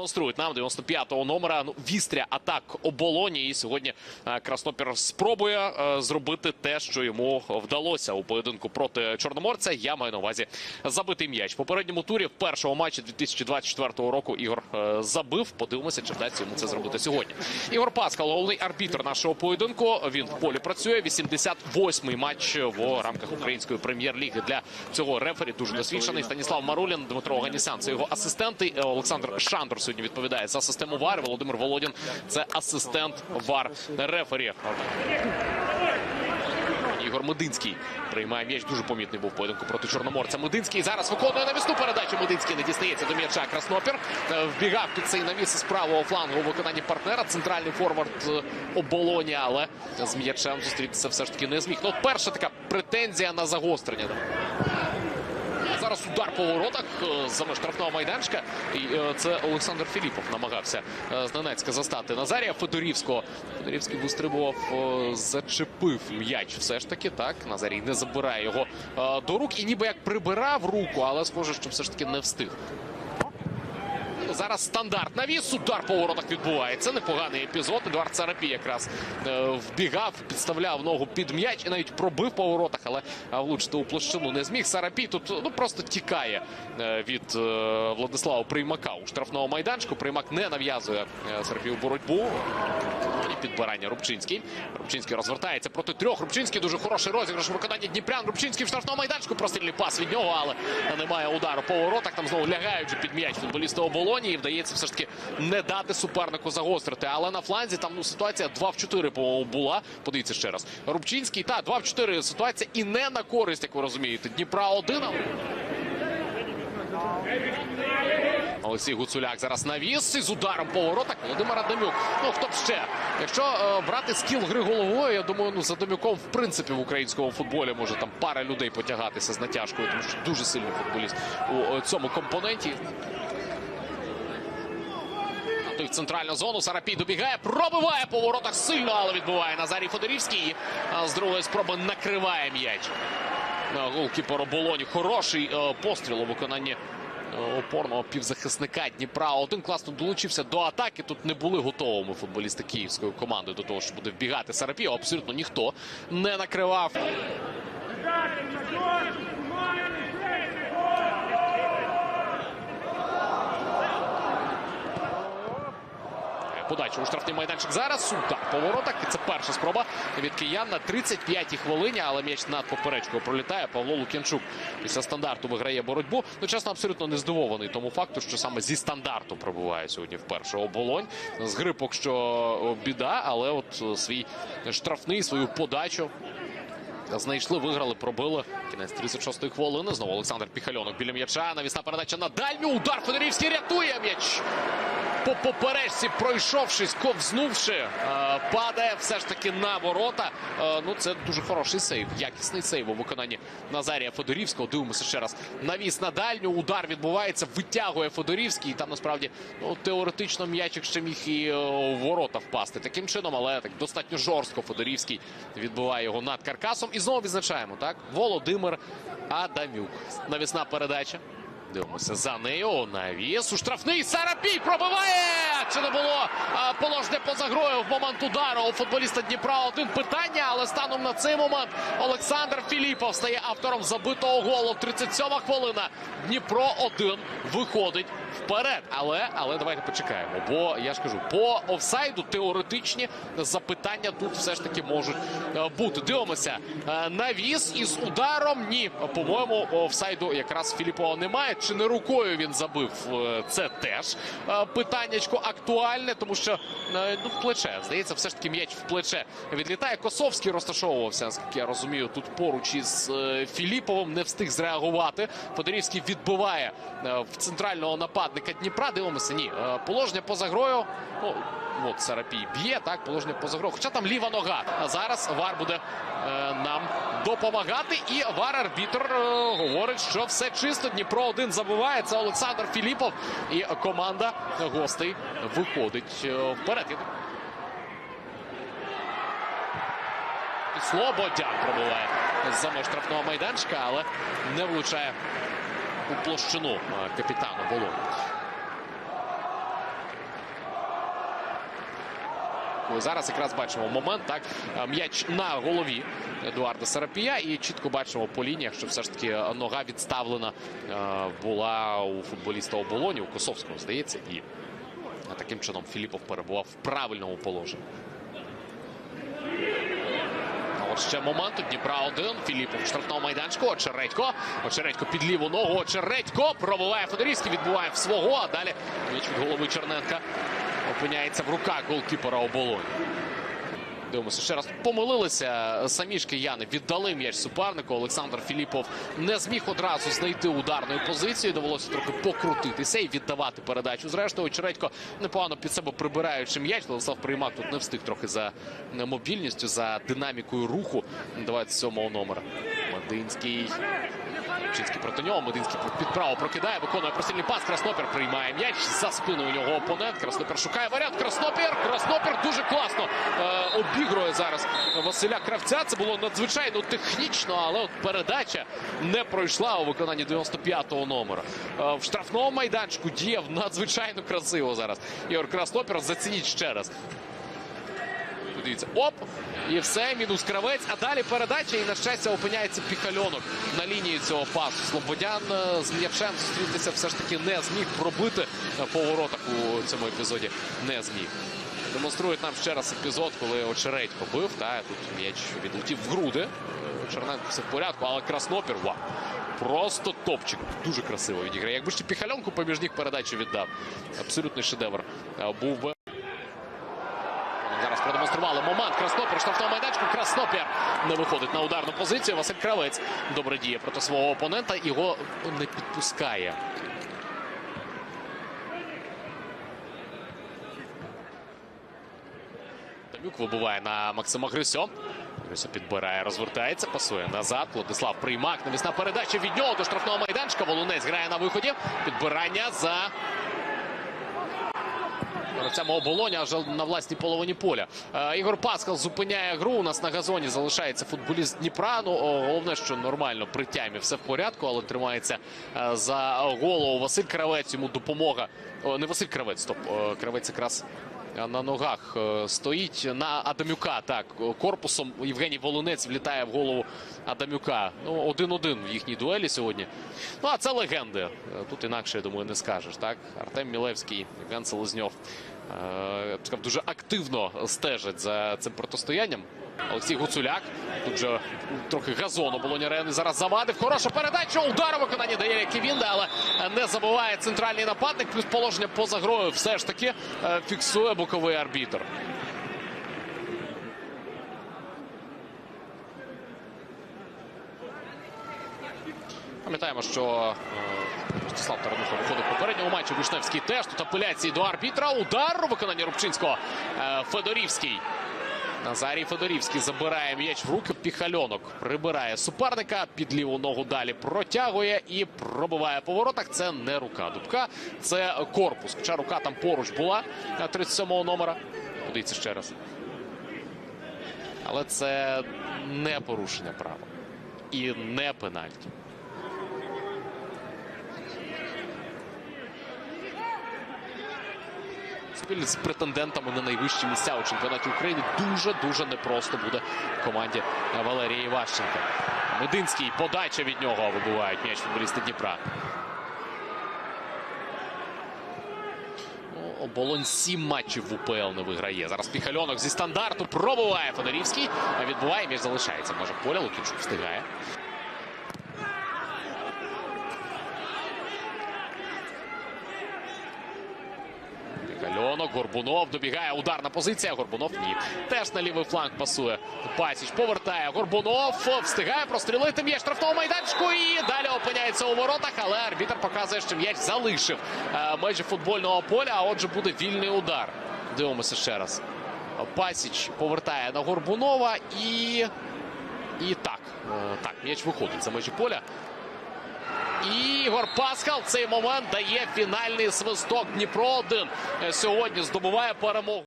демонструють нам 95-го номера. Ну, вістря атак оболоні. І сьогодні е, Краснопір спробує е, зробити те, що йому вдалося у поєдинку проти Чорноморця. Я маю на увазі забитий м'яч. Попередньому турі в першому матчі 2024 року Ігор е, забив. Подивимося, чи вдасться йому це зробити сьогодні. Ігор Паскал, головний арбітр нашого поєдинку. Він в полі працює. 88-й матч в рамках української прем'єр-ліги для цього рефері. Дуже досвідчений Станіслав Марулін, Дмитро Ганісян. Це його асистенти. Олександр Шандор сьогодні відповідає за систему ВАР. Володимир Володін це асистент ВАР рефері. Ігор Мединський приймає м'яч. Дуже помітний був поєдинку проти Чорноморця. Мединський зараз виконує навісну передачу. Мединський не дістається до м'яча. Краснопір Е, вбігав під цей навіс з правого флангу у виконанні партнера. Центральний форвард е, оболоні, але з м'ячем зустрітися все ж таки не зміг. Ну, перша така претензія на загострення. Зараз удар по воротах е, за штрафного майданчика. І е, це Олександр Філіпов намагався е, з Донецька застати Назарія Федорівського. Федорівський вистрибував, зачепив м'яч. Все ж таки так. Назарій не забирає його до рук і ніби як прибирав руку, але схоже, що все ж таки не встиг. Зараз стандарт навіс. Удар по воротах відбувається. Непоганий епізод. Едуард Царапі якраз е, вбігав, підставляв ногу під м'яч і навіть пробив по воротах, але е, влучити у площину не зміг. Сарапій тут ну просто тікає е, від е, Владислава Приймака у штрафного майданчику. Приймак не нав'язує е, Сарапію боротьбу. І підбирання Рубчинський. Рубчинський розвертається проти трьох. Рубчинський дуже хороший розіграш у виконанні Дніпрян. Рубчинський в штрафному майданчику. Прострільний пас від нього, але немає удару по воротах. Там знову лягаючи під м'яч футболісти оболоні. І вдається все ж таки не дати супернику загострити. Але на фланзі там ну ситуація 2 в 4, по-моєму, була. Подивіться ще раз. Рубчинський та 2 в 4 ситуація і не на користь, як ви розумієте. Дніпра 1. Олексій Гуцуляк зараз навіс із ударом по воротах. Володимир Адамюк. Ну хто б ще? Якщо е, брати скіл гри головою, я думаю, ну за Адамюком в принципі в українському футболі може там пара людей потягатися з натяжкою, тому що дуже сильний футболіст у е, цьому компоненті. В центральну зону Сарапій добігає, пробиває по воротах сильно, але відбуває Назарій Федорівський. А з другої спроби накриває м'яч. Е, Голкіпер оболоні. Хороший е, постріл у виконанні е, опорного півзахисника Дніпра. Один класно долучився до атаки. Тут не були готовими футболісти київської команди до того, що буде вбігати Сарапів. Абсолютно ніхто не накривав. Подача у штрафний майданчик зараз. Удар по воротах. І це перша спроба від киян на 35-й хвилині, але м'яч над поперечкою пролітає. Павло Лук'янчук після стандарту виграє боротьбу. Ну, чесно, абсолютно не здивований тому факту, що саме зі стандарту пробуває сьогодні вперше оболонь. З грипок, що біда, але от свій штрафний, свою подачу. Знайшли, виграли, пробили. Кінець 36-ї хвилини. Знову Олександр Піхальонок біля м'яча. Навісна передача на дальню. Удар Федорівський рятує м'яч. По поперечці, пройшовшись, ковзнувши, е, падає все ж таки на ворота. Е, Ну, це дуже хороший сейв. Якісний сейв у виконанні Назарія Федорівського. Дивимося ще раз. Навіс на дальню. Удар відбувається, витягує Федорівський. І там насправді ну, теоретично м'ячик ще міг і е, в ворота впасти. Таким чином, але так достатньо жорстко Федорівський відбиває його над каркасом. І знову відзначаємо, так? Володимир Адамюк. Навісна передача. Дивимося за нею. Навіс у штрафний Сарапій пробиває. Чи не було а, положення поза грою в момент удару у футболіста Дніпра? Один питання, але станом на цей момент Олександр Філіпов стає автором забитого голу. 37-ма хвилина. Дніпро 1 виходить вперед. Але але давайте почекаємо. Бо я ж кажу, по офсайду теоретичні запитання тут все ж таки можуть е, бути. Дивимося. Е, Навіс із ударом. Ні, по-моєму, офсайду якраз Філіпова немає. Чи не рукою він забив? Е, Це теж е, питаннячко актуальне, тому що е, ну, в плече. Здається, все ж таки м'яч в плече відлітає. Косовський розташовувався, наскільки я розумію, тут поруч із Філіповим не встиг зреагувати. Подорівський відбиває в центрального нападника Дніпра. Дивимося, ні. Положення поза грою. Ну, от Сарапій б'є, так, положення поза грою. Хоча там ліва нога. А зараз Вар буде е, нам допомагати. І Вар-арбітр е, говорить, що все чисто. Дніпро один забиває. Це Олександр Філіпов. І команда гостей виходить е, вперед. Слободян пробуває за штрафного майданчика, але не влучає у площину е, капітану Володу. І зараз якраз бачимо момент, так, е, м'яч на голові Едуарда Сарапія. І чітко бачимо по лініях, що все ж таки нога відставлена е, була у футболіста оболоні, у Косовського, здається. І таким чином Філіпов перебував в правильному положенні. От ще момент у Дніпра один. Філіпов в штрафному майданчику. Очередько. Очередько під ліву ногу. Очередько пробиває Федорівський, відбуває в свого. А далі м'яч від голови Черненка опиняється в руках голкіпера оболоні. Дивимося ще раз. Помилилися самі ж кияни. Віддали м'яч супернику. Олександр Філіпов не зміг одразу знайти ударної позиції. Довелося трохи покрутитися і віддавати передачу. Зрештою, Очередько непогано під себе прибираючи м'яч. Владислав Приймак тут не встиг трохи за мобільністю, за динамікою руху 27-го номера. Мединський. Чинський проти нього. Мединський під право прокидає, виконує просильний пас. Краснопір приймає м'яч. За спиною у нього опонент. Краснопір шукає варіант. Краснопір. Краснопір дуже класно е, обігрує зараз Василя Кравця. Це було надзвичайно технічно, але от передача не пройшла у виконанні 95-го номера. Е, в штрафному майданчику діяв надзвичайно красиво зараз. Ігор Краснопір зацініть ще раз. Подивіться, оп! І все, мінус кравець. А далі передача, і на щастя опиняється піхальонок на лінії цього пасу. Слободян е, з м'ячем зустрітися все ж таки не зміг пробити е, по воротах у цьому епізоді. Не зміг. Демонструють нам ще раз епізод, коли Очередько бив. Та тут м'яч відлетів в груди. Е, Черненко все в порядку, але Краснопір вау. Просто топчик. Дуже красиво відіграє. Якби ще піхальонку поміж ніг передачу віддав. Абсолютний шедевр був би. Зараз продемонстрували момент. Краснопір штрафного майданчику. Краснопір не виходить на ударну позицію. Василь Кравець добре діє проти свого опонента. Його не підпускає. Дамюк вибуває на Максима Грисьо. Грисьо підбирає, розвертається, пасує назад. Владислав Приймак. Навісна передача від нього до штрафного майданчика. Волунець грає на виході. Підбирання за Гравцями оболоня аж на власній половині поля. Е, Ігор Паскал зупиняє гру. У нас на газоні залишається футболіст Дніпра. Ну, головне, що нормально при таймі все в порядку, але тримається е, за голову Василь Кравець. Йому допомога. О, не Василь Кравець, стоп. Кравець якраз е, на ногах стоїть на Адамюка. Так, корпусом Євгеній Волонець влітає в голову Адамюка. Ну, один-один в їхній дуелі сьогодні. Ну, а це легенди. Тут інакше, я думаю, не скажеш. Так, Артем Мілевський, Євген Селезньов. Е, я б сказав, дуже активно стежить за цим протистоянням. Олексій Гуцуляк. Тут же трохи газону Болоні Арени зараз завадив. Хороша передача. Удар у виконанні дає Ківінда, але не забуває центральний нападник. Плюс положення поза грою все ж таки е, фіксує боковий арбітр. Пам'ятаємо, що е, Ростислав Тарануха виходив в попередньому матчі. Вишневський теж тут апеляції до арбітра. Удар у виконанні Рубчинського. Е, Федорівський. Назарій Федорівський забирає м'яч в руки. Піхальонок прибирає суперника. Під ліву ногу далі протягує і пробиває по воротах. Це не рука Дубка, це корпус. Хоча рука там поруч була 37-го номера. Подивіться ще раз. Але це не порушення права. І не пенальті. Спіль з претендентами на найвищі місця у чемпіонаті України дуже-дуже непросто буде команді Валерія Іващенка. Мединський подача від нього вибивають м'яч футболісти Дніпра. Ну, Оболонь сім матчів в УПЛ не виграє. Зараз Піхальонок зі стандарту пробиває Федорівський. Відбуває, м'яч залишається. Може поля, Лукінчук встигає. Кальонок, Горбунов добігає ударна позиція. Горбунов ні. Теж на лівий фланг пасує. Пасіч повертає. Горбунов встигає прострілити м'яч штрафного майданчику і далі опиняється у воротах. Але арбітр показує, що м'яч залишив е, межі футбольного поля. А отже, буде вільний удар. Дивимося ще раз. Пасіч повертає на Горбунова і. І так. е, Так, м'яч виходить за межі поля. І Ігор Пасхал в цей момент дає фінальний свисток. Дніпро 1 сьогодні здобуває перемогу.